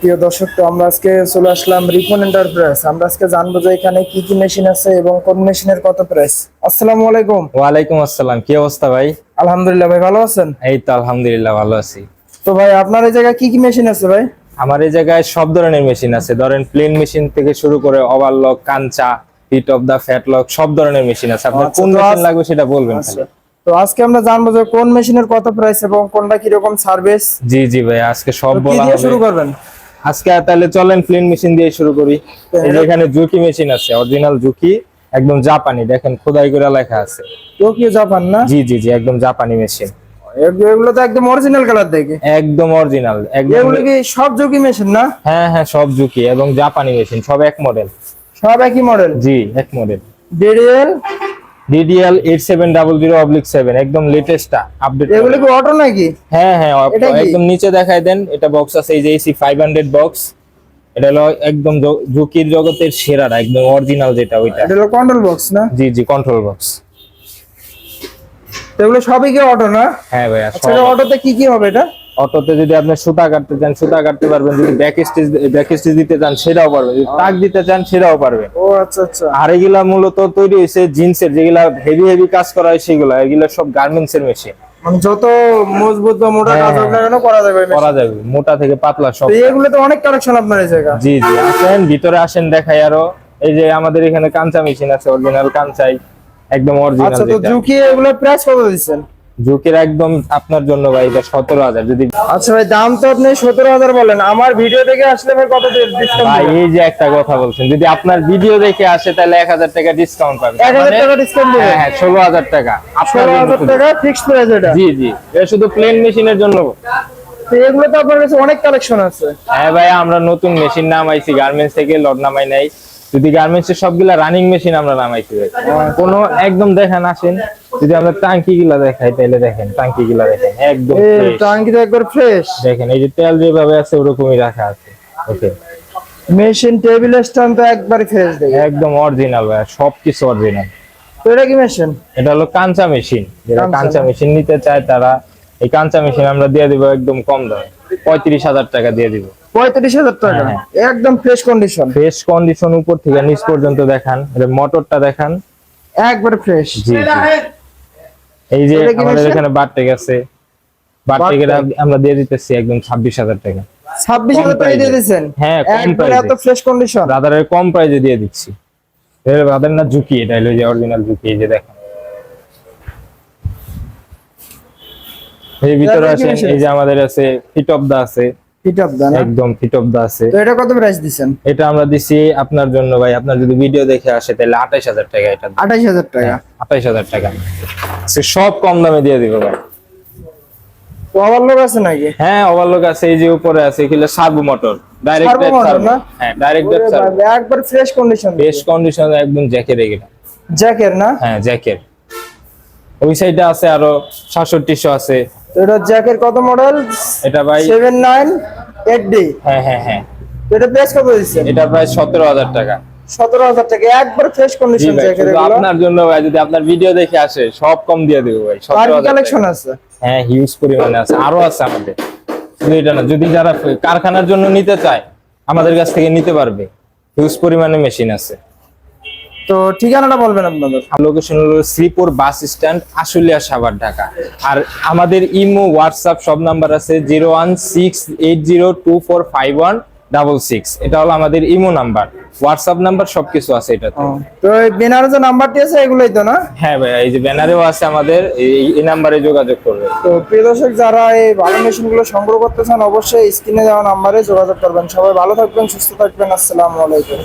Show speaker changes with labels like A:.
A: প্রিয় দর্শক তো আমরা আজকে চলে আসলাম রিপন এন্টারপ্রাইজ আমরা আজকে জানব যে এখানে কি কি মেশিন আছে এবং কোন মেশিনের কত প্রাইস আসসালামু আলাইকুম।
B: ওয়ালাইকুম আসসালাম কি অবস্থা ভাই?
A: আলহামদুলিল্লাহ ভাই ভালো আছেন?
B: এই তো আলহামদুলিল্লাহ ভালো আছি।
A: তো ভাই আপনার এই জায়গায় কি কি মেশিন আছে ভাই?
B: আমার এই জায়গায় সব ধরনের মেশিন আছে। ধরেন প্লেন মেশিন থেকে শুরু করে overlock Kancha hit of the flat lock সব ধরনের মেশিন আছে। আপনার
A: আচ্ছা,
B: কোন মেশিন লাগবে সেটা বলবেন
A: আচ্ছা।
B: খালি।
A: তো আজকে আমরা জানব যে কোন মেশিনের কত প্রাইস এবং কোনটা কি রকম সার্ভিস
B: জি জি ভাই আজকে সব বলা
A: দিয়ে শুরু করবেন?
B: আজকে তাহলে চলেন প্লেন মেশিন দিয়ে শুরু করি। এখানে জুকি মেশিন আছে অরিজিনাল জুকি একদম জাপানি দেখেন খোদাই করে লেখা আছে।
A: টোকিও জাপান না?
B: জি জি জি একদম জাপানি মেশিন
A: এগুলো তো একদম অরিজিনাল কালার দেখে।
B: একদম অরিজিনাল একদম
A: এগুলো কি সব জকি মেশিন না?
B: হ্যাঁ হ্যাঁ সব জুকি এবং জাপানি মেশিন সব এক মডেল
A: সব একই মডেল
B: জি এক model
A: DDL
B: DDL eight seven double zero oblique seven একদম লেটেস্টটা আপডেট
A: এগুলো কি অটো নাকি?
B: হ্যাঁ হ্যাঁ একদম নিচে দেখায় দেন এটা বক্স আছে এই যে এসি ফাইভ হান্ড্রেড বক্স এটা হলো একদম ঝুঁকির জগতের সেরাটা একদম অরিজিনাল যেটা ওইটা।
A: এটা হলো কন্ট্রোল বক্স না?
B: জি জি কন্ট্রোল বক্স
A: তো এগুলো সবই কি অটো না?
B: হ্যাঁ ভাইয়া
A: আচ্ছা অটোতে কি কি হবে এটা?
B: অটোতে যদি আপনি সুতা কাটতে চান সুতা কাটতে পারবেন। যদি ব্যাক স্টিচ ব্যাক স্টিচ দিতে চান সেটাও পারবেন। যদি তাক দিতে চান সেটাও পারবেন।
A: ও আচ্ছা আচ্ছা।
B: আর এগুলা মূলত তৈরি হয়েছে জিন্সের যেগুলা হেভি হেভি কাজ করা হয় সেগুলা। এগুলা সব গার্মেন্টস এর মেশিন
A: মানে যত মজবুত বা মোটা
B: হ্যাঁ,
A: কাজ হোক না কেন করা যাবে
B: করা যাবে। মোটা থেকে পাতলা সব।
A: এগুলো তো অনেক কালেকশন আপনার এই জায়গা
B: জি জি। আসেন ভিতরে আসেন দেখাই আরও। এই যে আমাদের এখানে কাঞ্চা মেশিন আছে অরিজিনাল কাঞ্চাই। একদম অরিজিনাল
A: আচ্ছা তো জুকি এগুলো প্রাইস কত দিচ্ছেন?
B: ঝুঁকির একদম আপনার জন্য ভাই এটা সতেরো হাজার। যদি
A: আচ্ছা ভাই দাম তো আপনি সতেরো হাজার বলেন। আমার ভিডিও দেখে আসলে ভাই কত
B: ভাই এই যে একটা কথা বলছেন যদি আপনার ভিডিও দেখে আসে তাহলে এক হাজার টাকা ডিসকাউন্ট পাবেন।
A: এক হাজার
B: মানে-
A: টাকা ডিসকাউন্ট
B: হ্যাঁ
A: দেবেন?
B: হ্যাঁ ষোলো হাজার টাকা।
A: ষোলো হাজার টাকা ফিক্সড প্রাইস এটা।
B: জি জি। এটা শুধু প্লেন মেশিনের জন্য।
A: তো এগুলো তো আপনার কাছে অনেক কালেকশন আছে।
B: হ্যাঁ ভাই আমরা নতুন মেশিন নামাইছি গার্মেন্টস থেকে লড নামাই নাই। যদি গার্মেন্টস এর সবগুলা রানিং মেশিন আমরা নামাইছি ভাই। কোনো একদম দেখেন আসেন। যদি আমরা টাঙ্কি গুলা দেখাই তাহলে দেখেন টাঙ্কি গুলা দেখেন একদম
A: টাঙ্কি একবার ফ্রেশ
B: দেখেন এই যে তেল যেভাবে আছে ওরকমই রাখা আছে। ওকে।
A: মেশিন টেবিল স্ট্যান্ড তো একবার ফ্রেশ দেখে
B: একদম অরিজিনাল ভাই সবকিছু অরিজিনাল
A: তো এটা কি মেশিন
B: এটা হলো কাঁচা মেশিন যারা
A: কাঁচা
B: মেশিন নিতে চায় তারা এই কাঁচা মেশিন আমরা দিয়ে দিব একদম কম দামে। পঁয়ত্রিশ হাজার টাকা দিয়ে দিব।
A: পঁয়ত্রিশ হাজার টাকা?
B: হ্যাঁ,
A: একদম ফ্রেশ কন্ডিশন
B: ফ্রেশ কন্ডিশন উপর থেকে নিচ পর্যন্ত দেখান। মোটরটা দেখান।
A: একবার ফ্রেশ
B: জি জি। এই যে আমাদের? এখানে বারটেক আছে। বারটেকের আমরা দিয়ে দিতেছি একদম ছাব্বিশ হাজার টাকা।
A: ছাব্বিশ
B: কম
A: হাজার টাকা
B: price
A: দিয়ে। দিয়েছেন?
B: হ্যাঁ, কম এ।
A: এত ফ্রেশ কন্ডিশন
B: রাদারের কম প্রাইসে দিয়ে দিচ্ছি। এর রাদার না ঝুঁকি এটা হলো যে অরিজিনাল ঝুঁকি এই যে দেখেন। এই ভিতরে
A: machine
B: এই যে আমাদের আছে ফিট অফ দা আছে। একদম ফিট অফ দা আছে।
A: তো এটা কত প্রাইস দিচ্ছেন
B: এটা আমরা দিছি আপনার জন্য ভাই আপনার যদি ভিডিও দেখে আসে তাহলে আঠাইশ হাজার টাকা এটা।
A: আঠাইশ হাজার টাকা।
B: আঠাইশ হাজার টাকা। সে সব কম দামে দিয়ে দিব ভাই।
A: তো আছে নাকি?
B: হ্যাঁ ওভারলোক আছে এই যে উপরে আছে এগুলো সার্ভো মোটর ডাইরেক্ট হ্যাঁ ডাইরেক্ট
A: একবার ফ্রেশ কন্ডিশন
B: কন্ডিশন একদম জ্যাকের এগুলো।
A: জ্যাকের না?
B: হ্যাঁ জ্যাকের ওই সাইডে আছে আরও সাতষট্টিশো আছে।
A: তো এটা জ্যাকের কত মডেল
B: এটা ভাই
A: সেভেন নাইন এইট ডি
B: হ্যাঁ হ্যাঁ হ্যাঁ।
A: এটা প্রাইস কত দিচ্ছেন?
B: এটা প্রায় সতেরো হাজার টাকা।
A: সতেরো হাজার টাকা। একবার ফ্রেশ কন্ডিশন এগুলো।
B: আপনার জন্য ভাই যদি আপনার ভিডিও দেখে আসে সব কম দিয়ে দেবো ভাই
A: আর
B: সতেরো
A: কালেকশন আছে?
B: হ্যাঁ হিউজ পরিমাণে আছে আরও আছে আমাদের। শুধু এটা না যদি যারা কারখানার জন্য নিতে চায় আমাদের কাছ থেকে নিতে পারবে। হিউজ পরিমাণে মেশিন আছে।
A: তো ঠিকানাটা বলবেন আপনাদের?
B: লোকেশন হলো শ্রীপুর বাস স্ট্যান্ড আশুলিয়া সাভার ঢাকা। আর আমাদের ইমো হোয়াটসঅ্যাপ সব নাম্বার আছে zero one six eight zero two four five one double six. এটা হলো আমাদের ইমো নাম্বার হোয়াটসঅ্যাপ নাম্বার সবকিছু আছে এটাতে।
A: ও, তো এই বেনার যে নাম্বারটি আছে এগুলোই তো না?
B: হ্যাঁ ভাই এই যে ব্যানারেও আছে আমাদের এই এই নাম্বারে যোগাযোগ করবে।
A: তো প্রিয় দর্শক যারা এই ভালো মেশিনগুলো সংগ্রহ করতে চান অবশ্যই স্ক্রিনে দেওয়া নাম্বারে যোগাযোগ করবেন। সবাই ভালো থাকবেন সুস্থ থাকবেন আসসালামু আলাইকুম।